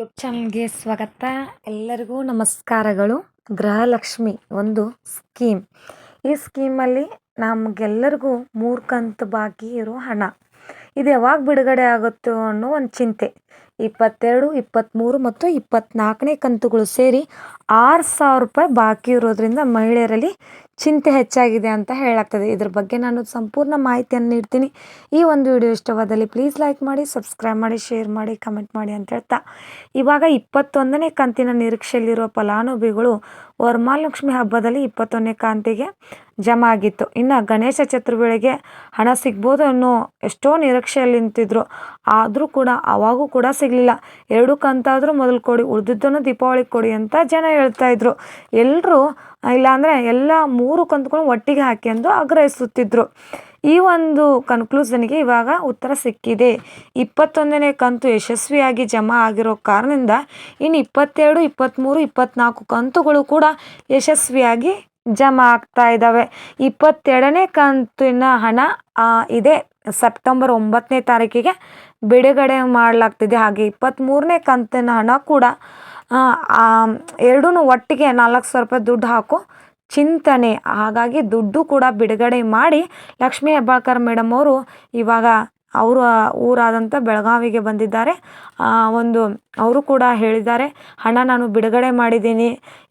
YouTube ಚಾನಲ್ಗೆ ಸ್ವಾಗತ. ಎಲ್ಲರಿಗೂ ನಮಸ್ಕಾರಗಳು. ಗೃಹಲಕ್ಷ್ಮಿ ಒಂದು ಸ್ಕೀಮ್. ಈ ಸ್ಕೀಮಲ್ಲಿ ನಮಗೆಲ್ಲರಿಗೂ ಮೂರು ಕಂತು ಬಾಕಿ ಇರೋ ಹಣ. ಇದು ಯಾವಾಗ ಬಿಡುಗಡೆ ಆಗುತ್ತೋ ಅನ್ನೋ ಒಂದು ಚಿಂತೆ. ಇಪ್ಪತ್ತೆರಡು ಇಪ್ಪತ್ತ್ಮೂರು ಮತ್ತು ಇಪ್ಪತ್ತ್ನಾಲ್ಕನೇ ಕಂತುಗಳು ಸೇರಿ ಆರು ಸಾವಿರ ರೂಪಾಯಿ ಬಾಕಿ ಇರೋದ್ರಿಂದ ಮಹಿಳೆಯರಲ್ಲಿ ಚಿಂತೆ ಹೆಚ್ಚಾಗಿದೆ ಅಂತ ಹೇಳಾಗ್ತದೆ. ಇದ್ರ ಬಗ್ಗೆ ನಾನು ಸಂಪೂರ್ಣ ಮಾಹಿತಿಯನ್ನು ನೀಡ್ತೀನಿ. ಈ ಒಂದು ವಿಡಿಯೋ ಇಷ್ಟವಾದಲ್ಲಿ ಪ್ಲೀಸ್ ಲೈಕ್ ಮಾಡಿ ಸಬ್ಸ್ಕ್ರೈಬ್ ಮಾಡಿ ಶೇರ್ ಮಾಡಿ ಕಮೆಂಟ್ ಮಾಡಿ ಅಂತ ಹೇಳ್ತಾ. ಇವಾಗ ಇಪ್ಪತ್ತೊಂದನೇ ಕಂತಿನ ನಿರೀಕ್ಷೆಯಲ್ಲಿರುವ ಫಲಾನುಭವಿಗಳು ವರಮಾಲಕ್ಷ್ಮಿ ಹಬ್ಬದಲ್ಲಿ ಇಪ್ಪತ್ತೊಂದನೇ ಕಾಂತಿಗೆ ಜಮಾ ಆಗಿತ್ತು. ಇನ್ನು ಗಣೇಶ ಚತುರ್ವೇಳೆಗೆ ಹಣ ಸಿಗ್ಬೋದು ಅನ್ನೋ ಎಷ್ಟೋ ನಿರೀಕ್ಷೆಯಲ್ಲಿ ನಿಂತಿದ್ರು. ಆದರೂ ಕೂಡ ಅವಾಗೂ ಕೂಡ ಸಿಗಲಿಲ್ಲ ಎರಡು ಕಂತಾದರೂ ಮೊದಲು ಕೊಡಿ, ಉಳಿದಿದ್ದನ್ನು ದೀಪಾವಳಿಗೆ ಕೊಡಿ ಅಂತ ಜನ ಹೇಳ್ತಾ ಇದ್ರು. ಎಲ್ಲರೂ ಇಲ್ಲಾಂದರೆ ಎಲ್ಲ ಮೂರು ಕಂತುಗಳು ಒಟ್ಟಿಗೆ ಹಾಕಿ ಎಂದು ಆಗ್ರಹಿಸುತ್ತಿದ್ದರು ಈ ಒಂದು ಕನ್ಕ್ಲೂಷನ್ಗೆ ಇವಾಗ ಉತ್ತರ ಸಿಕ್ಕಿದೆ. ಇಪ್ಪತ್ತೊಂದನೇ ಕಂತು ಯಶಸ್ವಿಯಾಗಿ ಜಮಾ ಆಗಿರೋ ಕಾರಣದಿಂದ ಇನ್ನು ಇಪ್ಪತ್ತೆರಡು ಇಪ್ಪತ್ತ್ಮೂರು ಇಪ್ಪತ್ತ್ನಾಲ್ಕು ಕಂತುಗಳು ಕೂಡ ಯಶಸ್ವಿಯಾಗಿ ಜಮಾ ಆಗ್ತಾ ಇದ್ದಾವೆ. ಇಪ್ಪತ್ತೆರಡನೇ ಕಂತಿನ ಹಣ ಇದೆ. ಸೆಪ್ಟೆಂಬರ್ ಒಂಬತ್ತನೇ ತಾರೀಕಿಗೆ ಬಿಡುಗಡೆ ಮಾಡಲಾಗ್ತಿದೆ. ಹಾಗೆ ಇಪ್ಪತ್ತ್ಮೂರನೇ ಕಂತಿನ ಹಣ ಕೂಡ ಎರಡೂ ಒಟ್ಟಿಗೆ ನಾಲ್ಕು ಸಾವಿರ ರೂಪಾಯಿ ದುಡ್ಡು ಹಾಕು ಚಿಂತನೆ. ಹಾಗಾಗಿ ದುಡ್ಡು ಕೂಡ ಬಿಡುಗಡೆ ಮಾಡಿ ಲಕ್ಷ್ಮೀ ಹೆಬ್ಬಾಳ್ಕರ್ ಮೇಡಮ್ ಅವರು ಇವಾಗ ಅವರು ಊರಾದಂಥ ಬೆಳಗಾವಿಗೆ ಬಂದಿದ್ದಾರೆ. ಒಂದು ಅವರು ಕೂಡ ಹೇಳಿದ್ದಾರೆ ಹಣ ನಾನು ಬಿಡುಗಡೆ ಮಾಡಿದ್ದೀನಿ.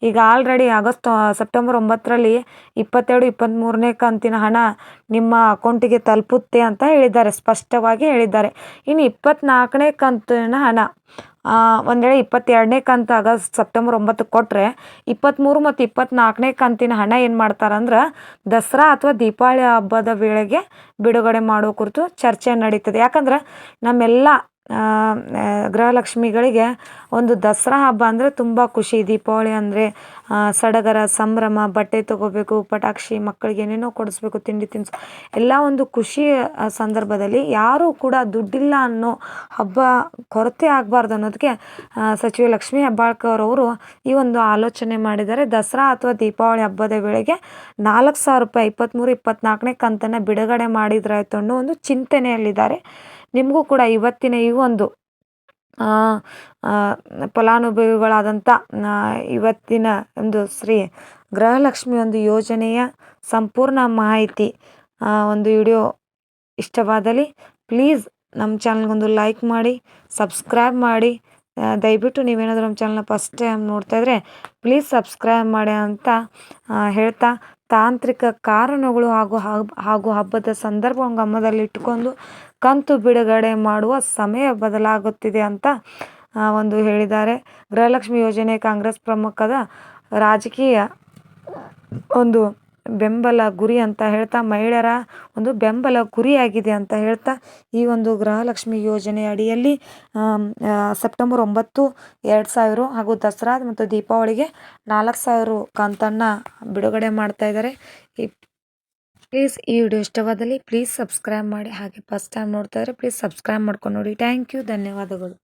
ಈಗ ಆಲ್ರೆಡಿ ಆಗಸ್ಟ್ ಸೆಪ್ಟೆಂಬರ್ ಒಂಬತ್ತರಲ್ಲಿ ಇಪ್ಪತ್ತೆರಡು ಇಪ್ಪತ್ತ್ಮೂರನೇ ಕಂತಿನ ಹಣ ನಿಮ್ಮ ಅಕೌಂಟಿಗೆ ತಲುಪುತ್ತೆ ಅಂತ ಹೇಳಿದ್ದಾರೆ, ಸ್ಪಷ್ಟವಾಗಿ ಹೇಳಿದ್ದಾರೆ. ಇನ್ನು ಇಪ್ಪತ್ತ್ನಾಲ್ಕನೇ ಕಂತಿನ ಹಣ ಒಂದು ವೇಳೆ ಇಪ್ಪತ್ತೆರಡನೇ ಕಂತು ಆಗಸ್ಟ್ ಸೆಪ್ಟೆಂಬರ್ ಒಂಬತ್ತಕ್ಕೆ ಕೊಟ್ಟರೆ ಇಪ್ಪತ್ತ್ಮೂರು ಮತ್ತು ಇಪ್ಪತ್ತ್ನಾಲ್ಕನೇ ಕಂತಿನ ಹಣ ಏನು ಮಾಡ್ತಾರಂದ್ರೆ ದಸರಾ ಅಥವಾ ದೀಪಾವಳಿ ಹಬ್ಬದ ವೇಳೆಗೆ ಬಿಡುಗಡೆ ಮಾಡೋ ಕುರಿತು ಚರ್ಚೆ ನಡೀತದೆ. ಯಾಕಂದ್ರೆ ನಮ್ಮೆಲ್ಲ ಗೃಹಲಕ್ಷ್ಮಿಗಳಿಗೆ ಒಂದು ದಸರಾ ಹಬ್ಬ ಅಂದರೆ ತುಂಬ ಖುಷಿ. ದೀಪಾವಳಿ ಅಂದರೆ ಸಡಗರ, ಸಂಭ್ರಮ, ಬಟ್ಟೆ ತೊಗೋಬೇಕು, ಪಟಾಕ್ಷಿ ಮಕ್ಕಳಿಗೆ ಏನೇನೋ ಕೊಡಿಸ್ಬೇಕು, ತಿಂಡಿ ತಿನಿಸು, ಎಲ್ಲ ಒಂದು ಖುಷಿ ಸಂದರ್ಭದಲ್ಲಿ ಯಾರೂ ಕೂಡ ದುಡ್ಡಿಲ್ಲ ಅನ್ನೋ ಹಬ್ಬ ಕೊರತೆ ಆಗಬಾರ್ದು ಅನ್ನೋದಕ್ಕೆ ಸಚಿವೆ ಲಕ್ಷ್ಮೀ ಹೆಬ್ಬಾಳ್ಕರ್ ಅವರು ಈ ಒಂದು ಆಲೋಚನೆ ಮಾಡಿದ್ದಾರೆ. ದಸರಾ ಅಥವಾ ದೀಪಾವಳಿ ಹಬ್ಬದ ವೇಳೆಗೆ ನಾಲ್ಕು ಸಾವಿರ ರೂಪಾಯಿ ಇಪ್ಪತ್ತ್ಮೂರು ಇಪ್ಪತ್ತ್ನಾಲ್ಕನೇ ಕಂತನ್ನು ಬಿಡುಗಡೆ ಮಾಡಿದ್ರಾಯ್ತು ಅನ್ನೋ ಒಂದು ಚಿಂತನೆಯಲ್ಲಿದ್ದಾರೆ. ನಿಮಗೂ ಕೂಡ ಇವತ್ತಿನ ಈ ಒಂದು ಫಲಾನುಭವಿಗಳಾದಂಥ ಇವತ್ತಿನ ಒಂದು ಶ್ರೀ ಗೃಹಲಕ್ಷ್ಮಿ ಒಂದು ಯೋಜನೆಯ ಸಂಪೂರ್ಣ ಮಾಹಿತಿ ಒಂದು ವಿಡಿಯೋ ಇಷ್ಟವಾದಲ್ಲಿ ಪ್ಲೀಸ್ ನಮ್ಮ ಚಾನಲ್ಗೊಂದು ಲೈಕ್ ಮಾಡಿ, ಸಬ್ಸ್ಕ್ರೈಬ್ ಮಾಡಿ ದಯವಿಟ್ಟು ನೀವೇನಾದರೂ ನಮ್ಮ ಚಾನಲ್ನ ಫಸ್ಟ್ ಟೈಮ್ ನೋಡ್ತಾ ಇದ್ದರೆ ಪ್ಲೀಸ್ ಸಬ್ಸ್ಕ್ರೈಬ್ ಮಾಡಿ ಅಂತ ಹೇಳ್ತಾ ತಾಂತ್ರಿಕ ಕಾರಣಗಳು ಹಾಗೂ ಹಾಗೂ ಹಬ್ಬದ ಸಂದರ್ಭ ಗಮನದಲ್ಲಿಟ್ಟುಕೊಂಡು ಕಂತು ಬಿಡುಗಡೆ ಮಾಡುವ ಸಮಯ ಬದಲಾಗುತ್ತಿದೆ ಅಂತ ಒಂದು ಹೇಳಿದ್ದಾರೆ. ಗೃಹಲಕ್ಷ್ಮಿ ಯೋಜನೆ ಕಾಂಗ್ರೆಸ್ ಪ್ರಮುಖದ ರಾಜಕೀಯ ಒಂದು ಬೆಂಬಲ ಗುರಿ ಅಂತ ಹೇಳ್ತಾ ಮಹಿಳೆಯರ ಒಂದು ಬೆಂಬಲ ಗುರಿಯಾಗಿದೆ ಅಂತ ಹೇಳ್ತಾ ಈ ಒಂದು ಗೃಹಲಕ್ಷ್ಮಿ ಯೋಜನೆ ಅಡಿಯಲ್ಲಿ ಸೆಪ್ಟೆಂಬರ್ ಒಂಬತ್ತು ಎರಡು ಸಾವಿರ ಹಾಗೂ ದಸರಾ ಮತ್ತು ದೀಪಾವಳಿಗೆ ನಾಲ್ಕು ಸಾವಿರ ಕಂತನ್ನು ಬಿಡುಗಡೆ ಮಾಡ್ತಾ ಇದ್ದಾರೆ. ಈ ಪ್ಲೀಸ್ ಈ ವಿಡಿಯೋ ಇಷ್ಟವಾದಲ್ಲಿ ಪ್ಲೀಸ್ ಸಬ್ಸ್ಕ್ರೈಬ್ ಮಾಡಿ ಹಾಗೆ ಫಸ್ಟ್ ಟೈಮ್ ನೋಡ್ತಾ ಇದ್ರೆ ಪ್ಲೀಸ್ ಸಬ್ಸ್ಕ್ರೈಬ್ ಮಾಡ್ಕೊಂಡು ನೋಡಿ. ಥ್ಯಾಂಕ್ ಯು ಧನ್ಯವಾದಗಳು.